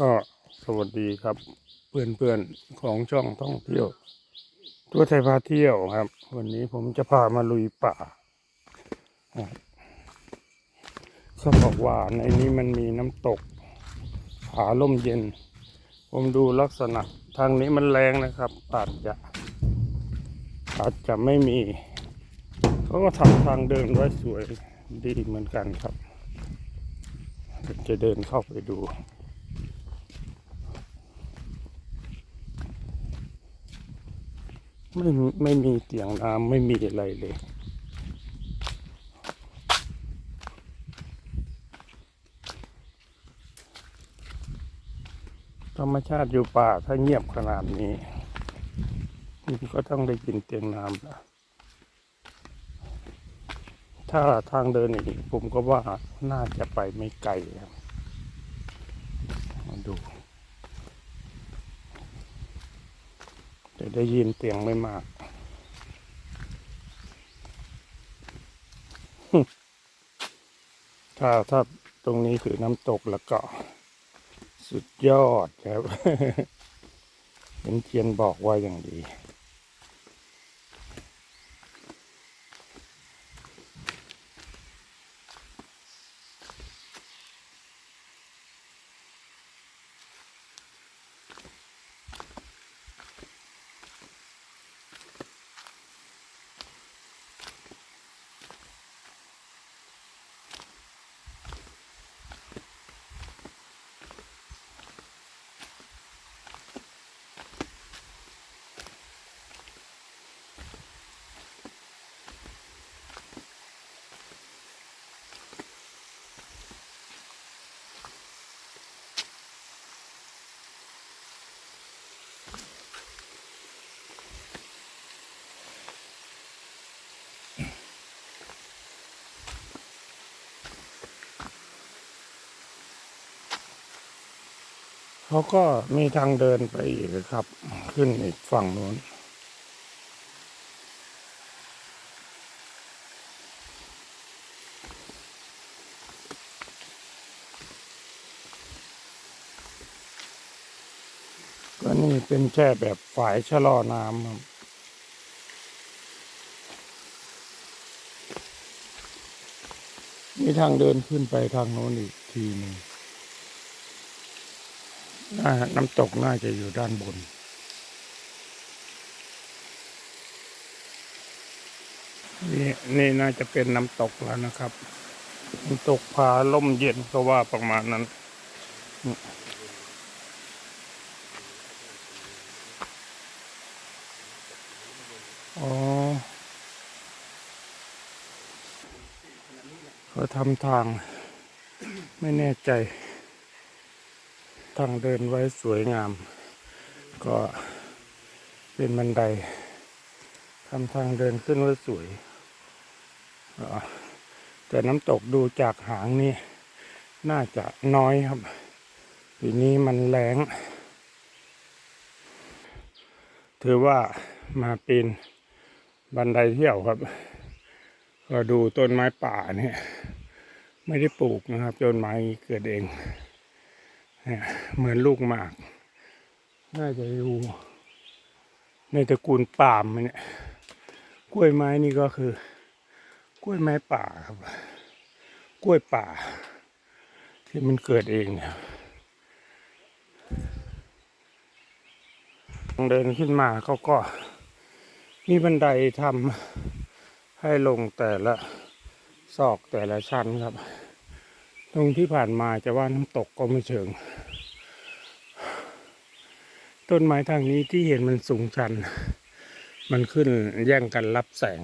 ก็สวัสดีครับเพื่อนๆของช่องท่องเที่ยวตัวไทยพาเที่ยวครับ วันนี้ผมจะพามาลุยป่าครับเขาบอกว่าในนี้มันมีน้ำตกผาล่มเย็น ผมดูลักษณะทางนี้มันแรงนะครับ อาจจะ อาจจะไม่มีเขาก็ทำทางเดินไว้สวยดีเหมือนกันครับเดี๋ยวจะเดินเข้าไปดู ไม่ไม่มีเตียงน้ำไม่มีอะไรเลย ธรรมชาติอยู่ป่าถ้าเงียบขนาดนี้มันก็ต้องได้ยินเตียงน้ำล้วถ้าทางเดินอีกผมก็ว่าน่าจะไปไม่ไกลครับมาดู จะได้ยินเสียงไม่มาก ถ้าถ้าตรงนี้คือน้ำตกแล้วก็ สุดยอดครับ เป็นเทียนบอกว่าอย่างดี เขาก็มีทางเดินไปอีกครับ ขึ้นอีกฝั่งนู้น ก็นี่เป็นแค่แบบฝายชะลอน้ำครับมีทางเดินขึ้นไปทางโน้นอีกทีหนึ่ง น้ำตกน่าจะอยู่ด้านบน นี่นี่น่าจะเป็นน้ำตกแล้วนะครับ น้ำตกผาล่มเย็นก็ว่าประมาณนั้นอ๋อเขาทำทางไม่แน่ใจ ทางเดินไว้สวยงาม ก็เป็นบันไดทำทางเดินขึ้นไว้สวยแต่น้ำตกดูจากหางนี่น่าจะน้อยครับปีนี้มันแรงถือว่ามาปีนบันไดเที่ยวครับ ก็ดูต้นไม้ป่าเนี่ย ไม่ได้ปลูกนะครับต้นไม้เกิดเอง เหมือนลูกหมาก น่าจะอยู่ในตระกูลปาล์มเนี่ยกล้วยไม้นี่ก็คือกล้วยไม้ป่าครับ กล้วยป่า ที่มันเกิดเองเนี่ยทางเดินขึ้นมาเขาก็มีบันไดทำให้ลงแต่ละซอกแต่ละชั้นครับ ตรงที่ผ่านมาจะว่าน้ำตกก็ไม่เชิง ต้นไม้ทางนี้ที่เห็นมันสูงชัน มันขึ้นแย่งกันรับแสง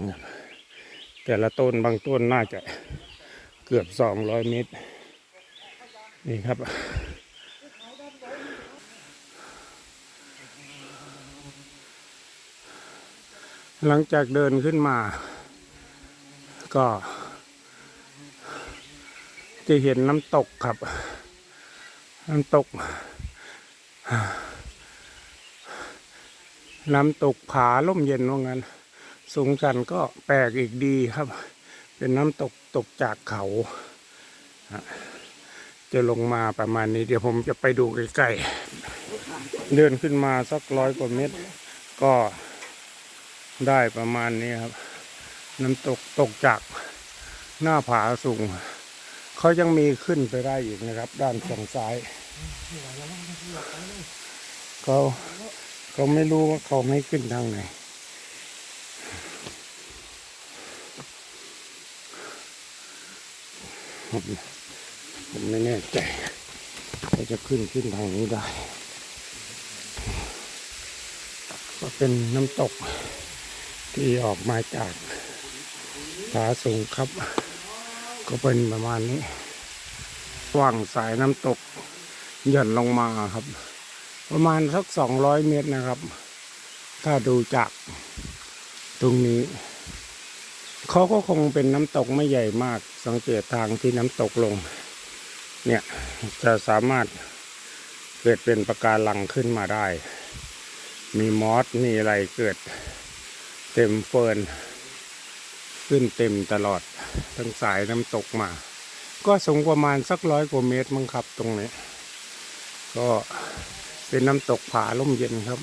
แต่ละต้นบางต้นน่าจะเกือบสองร้อยเมตร นี่ครับหลังจากเดินขึ้นมา ก็ จะเห็นน้ำตกครับ น้ำตก น้ำตกผาล่มเย็นว่างั้น สูงชันก็แปลกอีกดีครับ เป็นน้ำตกตกจากเขา จะลงมาประมาณนี้ เดี๋ยวผมจะไปดูใกล้ๆ เดินขึ้นมาสักร้อยกว่าเมตร ก็ได้ประมาณนี้ครับ น้ำตกตกจากหน้าผาสูง เขายังมีขึ้นไปได้อีกนะครับ ด้านฝั่งซ้ายเขาเขาไม่รู้ว่าเขาไม่ขึ้นทางไหนผมผมไม่แน่ใจว่าจะขึ้นขึ้นทางนี้ได้ ก็เป็นน้ำตกที่ออกมาจากผาสูงครับ ก็เป็นประมาณนี้ว่างสายน้ำตกหย่อนลงมาครับ ประมาณสักสองร้อยเมตรนะครับ ถ้าดูจากตรงนี้ เขาก็คงเป็นน้ำตกไม่ใหญ่มาก สังเกตทางที่น้ำตกลง เนี่ยจะสามารถเกิดเป็นประการลังขึ้นมาได้ มีมอสมีอะไรเกิดเต็มเฟิร์นขึ้นเต็มตลอด ทางสายน้ำตกมา ก็สูงประมาณสักร้อยกว่าเมตรมั้งครับตรงนี้ ก็เป็นน้ำตกผาล่มเย็นครับ